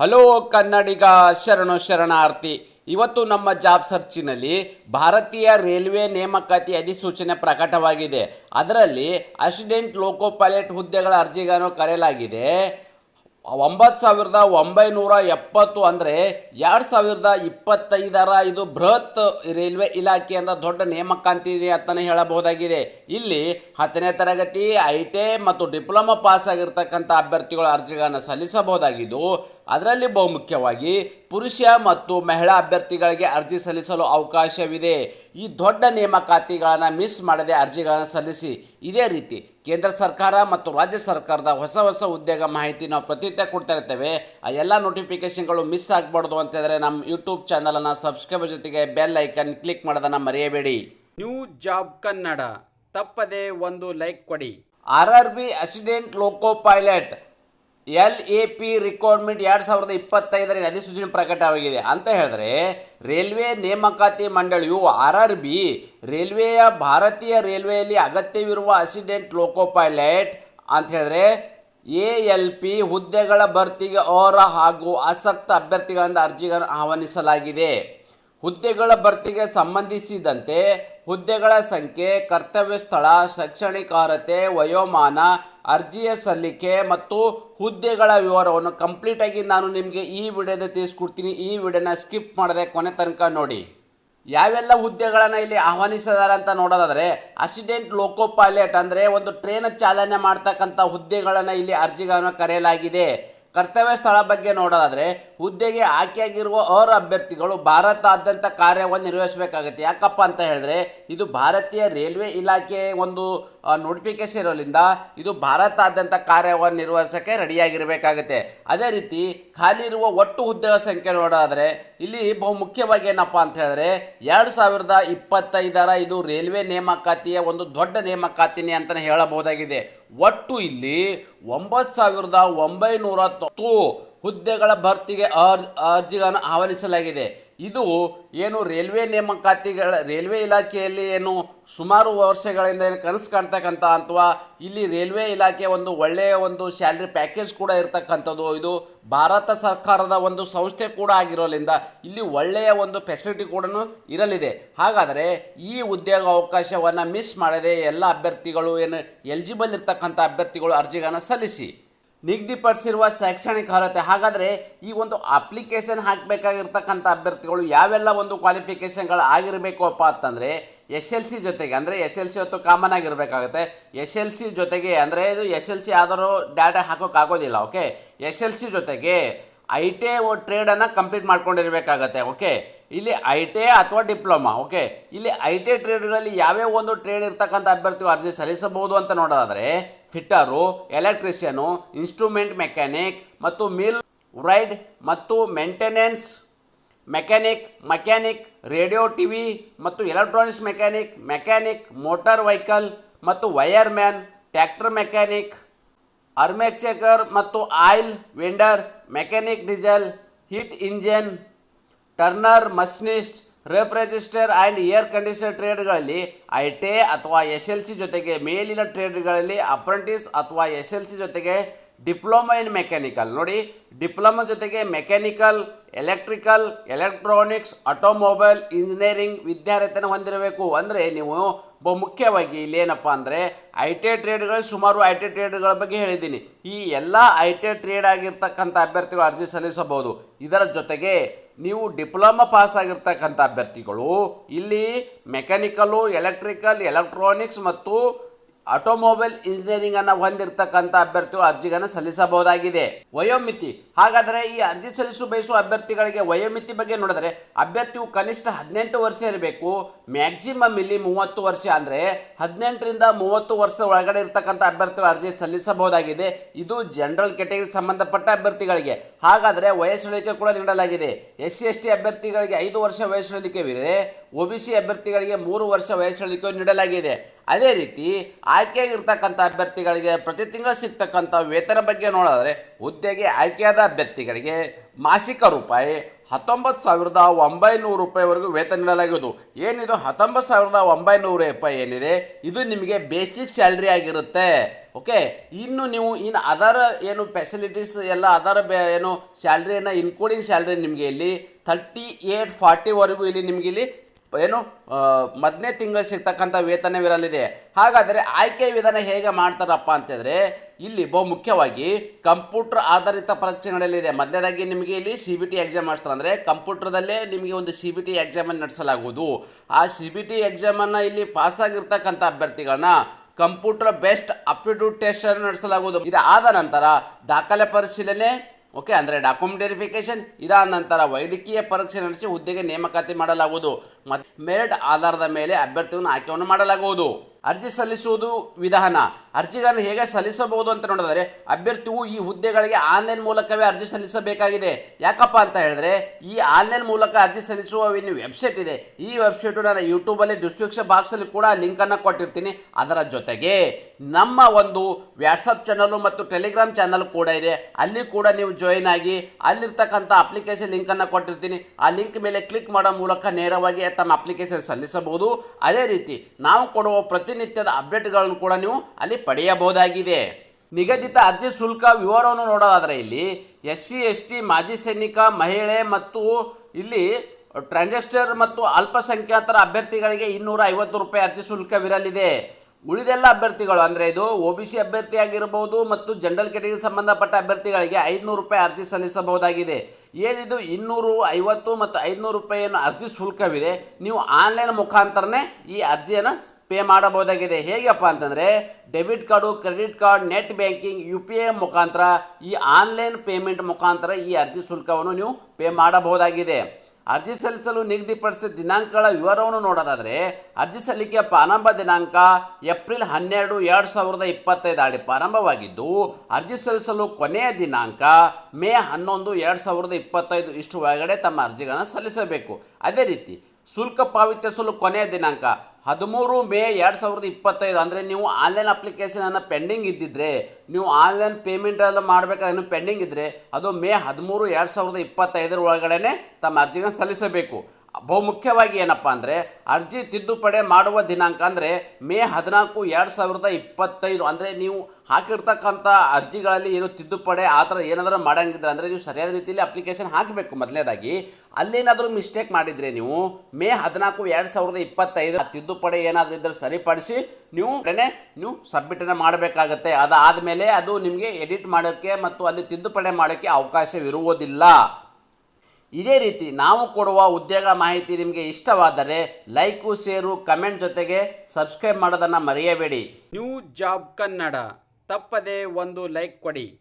Hello ಕನ್ನಡಿಗ ಶರಣು ಶರಣಾರ್ಥಿ, ಇವತ್ತು ನಮ್ಮ ಜಾಬ್ ಸರ್ಚಿನಲ್ಲಿ ಭಾರತೀಯ ರೈಲ್ವೆ ನೇಮಕಾತಿ ಅಧಿಸೂಚನೆ ಪ್ರಕಟವಾಗಿದೆ. ಅದರಲ್ಲಿ ಅಸಿಡೆಂಟ್ ಲೋಕೋ ಪೈಲಟ್ ಹುದ್ದೆಗಳ ಅರ್ಜಿಗಳನ್ನು ಕರೆಯಲಾಗಿದೆ. ಒಂಬತ್ತು ಸಾವಿರದ ಒಂಬೈನೂರ ಎಪ್ಪತ್ತು ಅಂದರೆ ಎರಡು ಸಾವಿರದ ಇಪ್ಪತ್ತೈದರ ಇದು ಬೃಹತ್ ರೈಲ್ವೆ ಇಲಾಖೆಯಿಂದ ದೊಡ್ಡ ನೇಮಕಾಂತಿ ಅಂತಲೇ ಹೇಳಬಹುದಾಗಿದೆ. ಇಲ್ಲಿ ಹತ್ತನೇ ತರಗತಿ, ಐ ಟಿ ಮತ್ತು ಡಿಪ್ಲೊಮಾ ಪಾಸ್ ಆಗಿರ್ತಕ್ಕಂಥ ಅಭ್ಯರ್ಥಿಗಳು ಅರ್ಜಿಗಳನ್ನು ಸಲ್ಲಿಸಬಹುದಾಗಿದ್ದು, ಅದರಲ್ಲಿ ಬಹುಮುಖ್ಯವಾಗಿ ಪುರುಷ ಮತ್ತು ಮಹಿಳಾ ಅಭ್ಯರ್ಥಿಗಳಿಗೆ ಅರ್ಜಿ ಸಲ್ಲಿಸಲು ಅವಕಾಶವಿದೆ. ಈ ದೊಡ್ಡ ನೇಮಕಾತಿಗಳನ್ನು ಮಿಸ್ ಮಾಡದೆ ಅರ್ಜಿಗಳನ್ನು ಸಲ್ಲಿಸಿ. ಇದೇ ರೀತಿ ಕೇಂದ್ರ ಸರ್ಕಾರ ಮತ್ತು ರಾಜ್ಯ ಸರ್ಕಾರದ ಹೊಸ ಹೊಸ ಉದ್ಯೋಗ ಮಾಹಿತಿ ನಾವು ಪ್ರತಿನಿತ್ಯ ಕೊಡ್ತಾ ಇರ್ತೇವೆ. ಆ ಎಲ್ಲ ನೋಟಿಫಿಕೇಷನ್ಗಳು ಮಿಸ್ ಆಗಬಾರ್ದು ಅಂತ ಹೇಳಿದ್ರೆ ನಮ್ಮ ಯೂಟ್ಯೂಬ್ ಚಾನಲನ್ನು ಸಬ್ಸ್ಕ್ರೈಬ್ ಜೊತೆಗೆ ಬೆಲ್ ಐಕನ್ ಕ್ಲಿಕ್ ಮಾಡೋದನ್ನು ಮರೆಯಬೇಡಿ. ನ್ಯೂ ಜಾಬ್ ಕನ್ನಡ ತಪ್ಪದೆ ಒಂದು ಲೈಕ್ ಕೊಡಿ. R R B assistant loco pilot L A P requirement ಎರಡು ಸಾವಿರದ ಇಪ್ಪತ್ತೈದರ ಅಧಿಸೂಚನೆ ಪ್ರಕಟವಾಗಿದೆ ಅಂತ ಹೇಳಿದ್ರೆ, ರೈಲ್ವೆ ನೇಮಕಾತಿ ಮಂಡಳಿಯು ಆರ್ ಆರ್ ಬಿ ರೈಲ್ವೆಯ ಭಾರತೀಯ ರೈಲ್ವೆಯಲ್ಲಿ ಅಗತ್ಯವಿರುವ ಅಸಿಡೆಂಟ್ ಲೋಕೋ ಪೈಲಟ್ ಅಂತ ಹೇಳಿದ್ರೆ, ಎ ಎಲ್ ಪಿ ಹುದ್ದೆಗಳ ಭರ್ತಿಗೆ ಅವರ ಹಾಗೂ ಆಸಕ್ತ ಅಭ್ಯರ್ಥಿಗಳಿಂದ ಅರ್ಜಿಗಳನ್ನು ಆಹ್ವಾನಿಸಲಾಗಿದೆ. ಹುದ್ದೆಗಳ ಭರ್ತಿಗೆ ಸಂಬಂಧಿಸಿದಂತೆ ಹುದ್ದೆಗಳ ಸಂಖ್ಯೆ, ಕರ್ತವ್ಯ ಸ್ಥಳ ಶೈಕ್ಷಣಿಕಾರತೆ ವಯೋಮಾನ, ಅರ್ಜಿಯ ಸಲ್ಲಿಕೆ ಮತ್ತು ಹುದ್ದೆಗಳ ವಿವರವನ್ನು ಕಂಪ್ಲೀಟಾಗಿ ನಾನು ನಿಮಗೆ ಈ ವಿಡಿಯೋದ ತಿಳಿಸ್ಕೊಡ್ತೀನಿ. ಈ ವಿಡಿಯೋನ ಸ್ಕಿಪ್ ಮಾಡದೆ ಕೊನೆ ತನಕ ನೋಡಿ. ಯಾವೆಲ್ಲ ಹುದ್ದೆಗಳನ್ನು ಇಲ್ಲಿ ಆಹ್ವಾನಿಸಿದ್ದಾರೆ ಅಂತ ನೋಡೋದಾದರೆ ಅಸಿಡೆಂಟ್ ಲೋಕೋ ಪೈಲಟ್ ಅಂದರೆ ಒಂದು ಟ್ರೈನ್ ಚಾಲನೆ ಮಾಡ್ತಕ್ಕಂಥ ಹುದ್ದೆಗಳನ್ನು ಇಲ್ಲಿ ಅರ್ಜಿಗಳನ್ನು ಕರೆಯಲಾಗಿದೆ. ಕರ್ತವ್ಯ ಸ್ಥಳ ಬಗ್ಗೆ ನೋಡೋದಾದರೆ, ಹುದ್ದೆಗೆ ಆಯ್ಕೆಯಾಗಿರುವ ಅವರ ಅಭ್ಯರ್ಥಿಗಳು ಭಾರತಾದ್ಯಂತ ಕಾರ್ಯವನ್ನು ನಿರ್ವಹಿಸಬೇಕಾಗುತ್ತೆ. ಯಾಕಪ್ಪ ಅಂತ ಹೇಳಿದ್ರೆ, ಇದು ಭಾರತೀಯ ರೈಲ್ವೆ ಇಲಾಖೆ ಒಂದು ನೋಟಿಫಿಕೇಶನ್ ಇರೋದ್ರಿಂದ ಇದು ಭಾರತಾದ್ಯಂತ ಕಾರ್ಯವನ್ನು ನಿರ್ವಹಿಸೋಕ್ಕೆ ರೆಡಿಯಾಗಿರಬೇಕಾಗುತ್ತೆ. ಅದೇ ರೀತಿ, ಖಾಲಿ ಇರುವ ಒಟ್ಟು ಹುದ್ದೆಗಳ ಸಂಖ್ಯೆ ನೋಡೋದಾದರೆ, ಇಲ್ಲಿ ಬಹು ಮುಖ್ಯವಾಗಿ ಏನಪ್ಪ ಅಂತ ಹೇಳಿದ್ರೆ, ಎರಡು ಸಾವಿರದ ಇಪ್ಪತ್ತೈದರ ಇದು ರೈಲ್ವೆ ನೇಮಕಾತಿಯ ಒಂದು ದೊಡ್ಡ ನೇಮಕಾತಿನೇ ಅಂತಲೇ ಹೇಳಬಹುದಾಗಿದೆ. ಒಟ್ಟು ಇಲ್ಲಿ ಒಂಬತ್ತು ಸಾವಿರದ ಒಂಬೈನೂರ ತೊಂಬತ್ತು ಹುದ್ದೆಗಳ ಭರ್ತಿಗೆ ಅರ್ಜಿ ಅರ್ಜಿಗಳನ್ನು ಆಹ್ವಾನಿಸಲಾಗಿದೆ. ಇದು ಏನು ರೈಲ್ವೆ ನೇಮಕಾತಿಗಳ, ರೈಲ್ವೆ ಇಲಾಖೆಯಲ್ಲಿ ಏನು ಸುಮಾರು ವರ್ಷಗಳಿಂದ ಏನು ಕನಸು ಕಾಣ್ತಕ್ಕಂಥ ಅಥವಾ ಇಲ್ಲಿ ರೈಲ್ವೆ ಇಲಾಖೆ ಒಂದು ಒಳ್ಳೆಯ ಒಂದು ಸ್ಯಾಲ್ರಿ ಪ್ಯಾಕೇಜ್ ಕೂಡ ಇರತಕ್ಕಂಥದ್ದು. ಇದು ಭಾರತ ಸರ್ಕಾರದ ಒಂದು ಸಂಸ್ಥೆ ಕೂಡ ಆಗಿರೋದ್ರಿಂದ ಇಲ್ಲಿ ಒಳ್ಳೆಯ ಒಂದು ಫೆಸಿಲಿಟಿ ಕೂಡ ಇರಲಿದೆ. ಹಾಗಾದರೆ ಈ ಉದ್ಯೋಗ ಅವಕಾಶವನ್ನು ಮಿಸ್ ಮಾಡದೆ ಎಲ್ಲ ಅಭ್ಯರ್ಥಿಗಳು ಏನು ಎಲಿಜಿಬಲ್ ಇರ್ತಕ್ಕಂಥ ಅಭ್ಯರ್ಥಿಗಳು ಅರ್ಜಿಗಳನ್ನು ಸಲ್ಲಿಸಿ. ನಿಗದಿಪಡಿಸಿರುವ ಶೈಕ್ಷಣಿಕ ಅರ್ಹತೆ. ಹಾಗಾದರೆ ಈ ಒಂದು ಅಪ್ಲಿಕೇಶನ್ ಹಾಕಬೇಕಾಗಿರ್ತಕ್ಕಂಥ ಅಭ್ಯರ್ಥಿಗಳು ಯಾವೆಲ್ಲ ಒಂದು ಕ್ವಾಲಿಫಿಕೇಷನ್ಗಳು ಆಗಿರಬೇಕಪ್ಪ ಅಂತಂದರೆ ಎಸ್ ಎಲ್ ಸಿ ಜೊತೆಗೆ, ಅಂದರೆ ಎಸ್ ಎಲ್ ಸಿ ಹೊತ್ತು ಕಾಮನ್ ಆಗಿರಬೇಕಾಗುತ್ತೆ. ಎಸ್ ಎಲ್ ಸಿ ಜೊತೆಗೆ, ಅಂದರೆ ಇದು ಎಸ್ ಎಲ್ ಸಿ ಆದರೂ ಡಾಟಾ ಹಾಕೋಕ್ಕಾಗೋದಿಲ್ಲ ಓಕೆ ಎಸ್ ಎಲ್ ಸಿ ಜೊತೆಗೆ ಐ ಟಿ ಐ ಟ್ರೇಡನ್ನು ಕಂಪ್ಲೀಟ್ ಮಾಡ್ಕೊಂಡಿರಬೇಕಾಗತ್ತೆ ಓಕೆ ಇಲ್ಲಿ ಐ ಟಿ ಐ ಅಥವಾ ಡಿಪ್ಲೊಮಾ ಓಕೆ ಇಲ್ಲಿ ಐ ಟಿ ಐ ಟ್ರೇಡ್ಗಳಲ್ಲಿ ಯಾವ್ಯಾವ ಒಂದು ಟ್ರೇಡ್ ಇರ್ತಕ್ಕಂಥ ಅಭ್ಯರ್ಥಿಗಳು ಅರ್ಜಿ ಸಲ್ಲಿಸಬಹುದು ಅಂತ ನೋಡೋದಾದರೆ ಫಿಟ್ಟರು, ಎಲೆಕ್ಟ್ರಿಷಿಯನು, ಇನ್ಸ್ಟ್ರೂಮೆಂಟ್ ಮೆಕ್ಯಾನಿಕ್ ಮತ್ತು ಮಿಲ್ ರೈಡ್ ಮತ್ತು maintenance mechanic mechanic, radio T V ಮತ್ತು electronics mechanic mechanic, motor vehicle ಮತ್ತು ವೈಯರ್ ಮ್ಯಾನ್ ಟ್ಯಾಕ್ಟರ್ ಮೆಕ್ಯಾನಿಕ್ ಅರ್ಮೆಚೇಕರ್ ಮತ್ತು oil vendor, mechanic diesel, heat engine, turner machinist refrigeration and air conditioner ಟ್ರೇಡ್ಗಳಲ್ಲಿ I T ಅಥವಾ S L C ಜೊತೆಗೆ ಮೇಲಿನ ಟ್ರೇಡ್ಗಳಲ್ಲಿ apprentice ಅಥವಾ S L C ಜೊತೆಗೆ diploma in mechanical. ನೋಡಿ, diploma ಜೊತೆಗೆ mechanical, electrical, electronics, automobile, engineering ವಿದ್ಯಾರ್ಥಿಯನ್ನು ಹೊಂದಿರಬೇಕು. ಅಂದರೆ ನೀವು ಮುಖ್ಯವಾಗಿ ಇಲ್ಲಿ ಏನಪ್ಪ ಅಂದರೆ ಐ ಟಿ ಐ ಟ್ರೇಡ್ಗಳು ಸುಮಾರು ಐ ಟಿ ಟ್ರೇಡ್ಗಳ ಬಗ್ಗೆ ಹೇಳಿದ್ದೀನಿ. ಈ ಎಲ್ಲ ಐ ಟಿ ಟ್ರೇಡ್ ಆಗಿರ್ತಕ್ಕಂಥ ಅಭ್ಯರ್ಥಿಗಳು ಅರ್ಜಿ ಸಲ್ಲಿಸಬಹುದು. ಇದರ ಜೊತೆಗೆ ನೀವು ಡಿಪ್ಲೊಮಾ ಪಾಸ್ ಆಗಿರ್ತಕ್ಕಂಥ ಅಭ್ಯರ್ಥಿಗಳು ಇಲ್ಲಿ ಮೆಕ್ಯಾನಿಕಲು ಎಲೆಕ್ಟ್ರಿಕಲ್ ಎಲೆಕ್ಟ್ರಾನಿಕ್ಸ್ ಮತ್ತು ಆಟೋಮೊಬೈಲ್ ಇಂಜಿನಿಯರಿಂಗ್ ಅನ್ನು ಹೊಂದಿರತಕ್ಕಂಥ ಅಭ್ಯರ್ಥಿಗಳು ಅರ್ಜಿಗಳನ್ನು ಸಲ್ಲಿಸಬಹುದಾಗಿದೆ. ವಯೋಮಿತಿ. ಹಾಗಾದರೆ ಈ ಅರ್ಜಿ ಸಲ್ಲಿಸಲು ಬಯಸುವ ಅಭ್ಯರ್ಥಿಗಳಿಗೆ ವಯೋಮಿತಿ ಬಗ್ಗೆ ನೋಡಿದರೆ ಅಭ್ಯರ್ಥಿಯು ಕನಿಷ್ಠ ಹದಿನೆಂಟು ವರ್ಷ ಇರಬೇಕು. ಮ್ಯಾಕ್ಸಿಮಮ್ ಇಲ್ಲಿ ಮೂವತ್ತು ವರ್ಷ ಅಂದರೆ ಹದಿನೆಂಟರಿಂದ ಮೂವತ್ತು ವರ್ಷ ಒಳಗಡೆ ಇರತಕ್ಕಂಥ ಅಭ್ಯರ್ಥಿಗಳು ಅರ್ಜಿ ಸಲ್ಲಿಸಬಹುದಾಗಿದೆ. ಇದು ಜನರಲ್ ಕೆಟಗರಿ ಸಂಬಂಧಪಟ್ಟ ಅಭ್ಯರ್ಥಿಗಳಿಗೆ. ಹಾಗಾದರೆ ವಯಸ್ಸಳಿಕೆ ಕೂಡ ನೀಡಲಾಗಿದೆ. ಎಸ್ ಸಿ ಎಸ್ ಟಿ ಅಭ್ಯರ್ಥಿಗಳಿಗೆ ಐದು ವರ್ಷ ವಯಸ್ಸಿಳಿಕೆವಿದೆ ಒ ಬಿ ಸಿ ಅಭ್ಯರ್ಥಿಗಳಿಗೆ ಮೂರು ವರ್ಷ ವಯಸ್ಸಿಳಿಕೆ ನೀಡಲಾಗಿದೆ. ಅದೇ ರೀತಿ ಆಯ್ಕೆಯಾಗಿರ್ತಕ್ಕಂಥ ಅಭ್ಯರ್ಥಿಗಳಿಗೆ ಪ್ರತಿ ತಿಂಗಳು ಸಿಗ್ತಕ್ಕಂಥ ವೇತನ ಬಗ್ಗೆ ನೋಡಿದ್ರೆ ಹುದ್ದೆಗೆ ಆಯ್ಕೆಯಾದ ಅಭ್ಯರ್ಥಿಗಳಿಗೆ ಮಾಸಿಕ ರೂಪಾಯಿ ಹತ್ತೊಂಬತ್ತು ಸಾವಿರದ ಒಂಬೈನೂರು ರೂಪಾಯಿವರೆಗೂ ವೇತನ ನೀಡಲಾಗುವುದು ಏನಿದು? ಹತ್ತೊಂಬತ್ತು ಸಾವಿರದ ಒಂಬೈನೂರು ರೂಪಾಯಿ ಏನಿದೆ? ಇದು ನಿಮಗೆ ಬೇಸಿಕ್ ಸ್ಯಾಲ್ರಿ ಆಗಿರುತ್ತೆ. ಓಕೆ? ಇನ್ನು ನೀವು ಇನ್ನು ಅದರ ಏನು ಫೆಸಿಲಿಟೀಸ್ ಎಲ್ಲ ಅದರ ಬೆ ಏನು ಸ್ಯಾಲ್ರಿಯನ್ನು ಇನ್ಕ್ಲೂಡಿಂಗ್ ಸ್ಯಾಲ್ರಿ ನಿಮಗೆ ಇಲ್ಲಿ ಥರ್ಟಿ ಏಯ್ಟ್ ಫಾರ್ಟಿವರೆಗೂ ಇಲ್ಲಿ ನಿಮಗೆ ಇಲ್ಲಿ ಏನು ಮೊದಲನೇ ತಿಂಗಳು ಸಿಗ್ತಕ್ಕಂಥ ವೇತನವಿರಲಿದೆ. ಹಾಗಾದರೆ ಆಯ್ಕೆ ವಿಧಾನ ಹೇಗೆ ಮಾಡ್ತಾರಪ್ಪ ಅಂತಂದರೆ ಇಲ್ಲಿ ಬಹು ಮುಖ್ಯವಾಗಿ ಕಂಪ್ಯೂಟರ್ ಆಧಾರಿತ ಪರೀಕ್ಷೆ ನಡೆಯಲಿದೆ ಮೊದಲನೇದಾಗಿ ನಿಮಗೆ ಇಲ್ಲಿ ಸಿ ಬಿ ಟಿ ಎಕ್ಸಾಮ್ ಮಾಡಿಸ್ತಾರೆ ಅಂದರೆ ಕಂಪ್ಯೂಟರ್ದಲ್ಲೇ ನಿಮಗೆ ಒಂದು ಸಿ ಬಿ ಟಿ ಎಕ್ಸಾಮನ್ನು ನಡೆಸಲಾಗುವುದು. ಆ ಸಿ ಬಿ ಟಿ ಎಕ್ಸಾಮನ್ನು ಇಲ್ಲಿ ಪಾಸಾಗಿರ್ತಕ್ಕಂಥ ಅಭ್ಯರ್ಥಿಗಳನ್ನ ಕಂಪ್ಯೂಟರ್ ಬೆಸ್ಟ್ ಅಪ್ಟಿಟ್ಯೂಡ್ ಟೆಸ್ಟನ್ನು ನಡೆಸಲಾಗುವುದು. ಇದಾದ ನಂತರ ದಾಖಲೆ ಪರಿಶೀಲನೆ ಓಕೆ ಅಂದರೆ ಡಾಕ್ಯುಮೆಂಟ್ ವೆರಿಫಿಕೇಶನ್ ಇದಾದ ನಂತರ ವೈದ್ಯಕೀಯ ಪರೀಕ್ಷೆ ನಡೆಸಿ ಹುದ್ದೆಗೆ ನೇಮಕಾತಿ ಮಾಡಲಾಗುವುದು. ಮತ್ತು ಮೆರಿಟ್ ಆಧಾರದ ಮೇಲೆ ಅಭ್ಯರ್ಥಿಯನ್ನು ಆಯ್ಕೆಯನ್ನು ಮಾಡಲಾಗುವುದು. ಅರ್ಜಿ ಸಲ್ಲಿಸುವುದು ವಿಧಾನ. ಅರ್ಜಿಗಳನ್ನು ಹೇಗೆ ಸಲ್ಲಿಸಬಹುದು ಅಂತ ನೋಡಿದರೆ, ಅಭ್ಯರ್ಥಿಯು ಈ ಹುದ್ದೆಗಳಿಗೆ ಆನ್ಲೈನ್ ಮೂಲಕವೇ ಅರ್ಜಿ ಸಲ್ಲಿಸಬೇಕಾಗಿದೆ. ಯಾಕಪ್ಪ ಅಂತ ಹೇಳಿದ್ರೆ, ಈ ಆನ್ಲೈನ್ ಮೂಲಕ ಅರ್ಜಿ ಸಲ್ಲಿಸುವ ಇನ್ನು ವೆಬ್ಸೈಟ್ ಇದೆ. ಈ ವೆಬ್ಸೈಟು ನಾನು ಯೂಟ್ಯೂಬಲ್ಲಿ ಡಿಸ್ಕ್ರಿಪ್ಷನ್ ಬಾಕ್ಸಲ್ಲಿ ಕೂಡ ಲಿಂಕನ್ನು ಕೊಟ್ಟಿರ್ತೀನಿ. ಅದರ ಜೊತೆಗೆ ನಮ್ಮ ಒಂದು ವ್ಯಾಟ್ಸಪ್ ಚಾನಲು ಮತ್ತು ಟೆಲಿಗ್ರಾಮ್ ಚಾನಲ್ ಕೂಡ ಇದೆ. ಅಲ್ಲಿ ಕೂಡ ನೀವು ಜಾಯಿನ್ ಆಗಿ ಅಲ್ಲಿರ್ತಕ್ಕಂಥ ಅಪ್ಲಿಕೇಶನ್ ಲಿಂಕನ್ನು ಕೊಟ್ಟಿರ್ತೀನಿ. ಆ ಲಿಂಕ್ ಮೇಲೆ ಕ್ಲಿಕ್ ಮಾಡೋ ಮೂಲಕ ನೇರವಾಗಿ ತಮ್ಮ ಅಪ್ಲಿಕೇಶನ್ ಸಲ್ಲಿಸಬಹುದು. ಅದೇ ರೀತಿ ನಾವು ಕೊಡುವ ಪ್ರತಿನಿತ್ಯದ ಅಪ್ಡೇಟ್ಗಳನ್ನು ಕೂಡ ನೀವು ಅಲ್ಲಿ ಪಡೆಯಬಹುದಾಗಿದೆ. ನಿಗದಿತ ಅರ್ಜಿ ಶುಲ್ಕ ವಿವರವನ್ನು ನೋಡೋದಾದರೆ ಇಲ್ಲಿ ಎಸ್ ಸಿ ಎಸ್ ಟಿ ಮಾಜಿ ಸೈನಿಕ, ಮಹಿಳೆ ಮತ್ತು ಇಲ್ಲಿ ಟ್ರಾನ್ಸಾಕ್ಸ್ಟರ್ ಮತ್ತು ಅಲ್ಪಸಂಖ್ಯಾತರ ಅಭ್ಯರ್ಥಿಗಳಿಗೆ ಇನ್ನೂರ ಐವತ್ತು ರೂಪಾಯಿ ಅರ್ಜಿ ಶುಲ್ಕವಿರಲಿದೆ. ಉಳಿದೆಲ್ಲ ಅಭ್ಯರ್ಥಿಗಳು, ಅಂದರೆ ಇದು ಒ ಬಿ ಸಿ ಅಭ್ಯರ್ಥಿಯಾಗಿರ್ಬೋದು ಮತ್ತು ಜನರಲ್ ಕೆಟಗರಿ ಸಂಬಂಧಪಟ್ಟ ಅಭ್ಯರ್ಥಿಗಳಿಗೆ ಐದುನೂರು ರೂಪಾಯಿ ಅರ್ಜಿ ಸಲ್ಲಿಸಬಹುದಾಗಿದೆ. ಏನಿದು ಇನ್ನೂರು ಐವತ್ತು ಮತ್ತು ಐದುನೂರು ರೂಪಾಯಿಯನ್ನು ಅರ್ಜಿ ಶುಲ್ಕವಿದೆ. ನೀವು ಆನ್ಲೈನ್ ಮುಖಾಂತರನೇ ಈ ಅರ್ಜಿಯನ್ನು ಪೇ ಮಾಡಬಹುದಾಗಿದೆ. ಹೇಗಪ್ಪ ಅಂತಂದರೆ debit card credit card net banking U P I ಮುಖಾಂತರ ಈ ಆನ್ಲೈನ್ ಪೇಮೆಂಟ್ ಮುಖಾಂತರ ಈ ಅರ್ಜಿ ಶುಲ್ಕವನ್ನು ನೀವು ಪೇ ಮಾಡಬಹುದಾಗಿದೆ. ಅರ್ಜಿ ಸಲ್ಲಿಸಲು ನಿಗದಿಪಡಿಸಿದ ದಿನಾಂಕಗಳ ವಿವರವನ್ನು ನೋಡೋದಾದರೆ, ಅರ್ಜಿ ಸಲ್ಲಿಕೆಯ ಪ್ರಾರಂಭ ದಿನಾಂಕ ಏಪ್ರಿಲ್ ಹನ್ನೆರಡು ಎರಡು ಸಾವಿರದ ಇಪ್ಪತ್ತೈದು ಆಡಿ ಪ್ರಾರಂಭವಾಗಿದ್ದು, ಅರ್ಜಿ ಸಲ್ಲಿಸಲು ಕೊನೆಯ ದಿನಾಂಕ ಮೇ ಹನ್ನೊಂದು ಎರಡು ಸಾವಿರದ ಇಪ್ಪತ್ತೈದು ಇಷ್ಟು ಒಳಗಡೆ ತಮ್ಮ ಅರ್ಜಿಗಳನ್ನು ಸಲ್ಲಿಸಬೇಕು. ಅದೇ ರೀತಿ, ಶುಲ್ಕ ಪಾವತಿಸಲು ಕೊನೆಯ ದಿನಾಂಕ ಹದಿಮೂರು ಮೇ ಎರಡು ಸಾವಿರದ ಇಪ್ಪತ್ತೈದು, ಅಂದರೆ ನೀವು ಆನ್ಲೈನ್ ಅಪ್ಲಿಕೇಶನನ್ನು ಪೆಂಡಿಂಗ್ ಇದ್ದಿದ್ದರೆ ನೀವು ಆನ್ಲೈನ್ ಪೇಮೆಂಟ್ ಎಲ್ಲ ಮಾಡಬೇಕಾದ್ರೂ ಪೆಂಡಿಂಗ್ ಇದ್ದರೆ ಅದು ಮೇ ಹದಿಮೂರು ಎರಡು ಸಾವಿರದ ಇಪ್ಪತ್ತೈದರ ಒಳಗಡೆ ತಮ್ಮ ಅರ್ಜಿನ ಸಲ್ಲಿಸಬೇಕು. ಬಹುಮುಖ್ಯವಾಗಿ ಏನಪ್ಪ ಅಂದರೆ ಅರ್ಜಿ ತಿದ್ದುಪಡಿ ಮಾಡುವ ದಿನಾಂಕ ಅಂದರೆ ಮೇ ಹದಿನಾಲ್ಕು ಎರಡು ಸಾವಿರದ ಇಪ್ಪತ್ತೈದು. ಅಂದರೆ ನೀವು ಹಾಕಿರ್ತಕ್ಕಂಥ ಅರ್ಜಿಗಳಲ್ಲಿ ಏನು ತಿದ್ದುಪಡಿ ಆ ಥರ ಏನಾದರೂ ಮಾಡಂಗಿದ್ರೆ ಅಂದರೆ ನೀವು ಸರಿಯಾದ ರೀತಿಯಲ್ಲಿ ಅಪ್ಲಿಕೇಶನ್ ಹಾಕಬೇಕು ಮೊದಲನೇದಾಗಿ ಅಲ್ಲೇನಾದರೂ ಮಿಸ್ಟೇಕ್ ಮಾಡಿದರೆ ನೀವು ಮೇ ಹದಿನಾಲ್ಕು ಎರಡು ಸಾವಿರದ ಇಪ್ಪತ್ತೈದು ತಿದ್ದುಪಡಿ ಏನಾದರೂ ಇದ್ದರೆ ಸರಿಪಡಿಸಿ ನೀವು ಕಡೆ ನೀವು ಸಬ್ಮಿಟನ್ನು ಮಾಡಬೇಕಾಗತ್ತೆ. ಅದಾದಮೇಲೆ ಅದು ನಿಮಗೆ ಎಡಿಟ್ ಮಾಡೋಕ್ಕೆ ಮತ್ತು ಅಲ್ಲಿ ತಿದ್ದುಪಡಿ ಮಾಡೋಕ್ಕೆ ಅವಕಾಶವಿರುವುದಿಲ್ಲ. ಇದೇ ರೀತಿ ನಾವು ಕೊಡುವ ಉದ್ಯೋಗ ಮಾಹಿತಿ ನಿಮಗೆ ಇಷ್ಟವಾದರೆ ಲೈಕು, ಶೇರು, ಕಮೆಂಟ್ ಜೊತೆಗೆ ಸಬ್ಸ್ಕ್ರೈಬ್ ಮಾಡೋದನ್ನು ಮರೆಯಬೇಡಿ. New job Kannada. ತಪ್ಪದೇ ಒಂದು ಲೈಕ್ ಕೊಡಿ.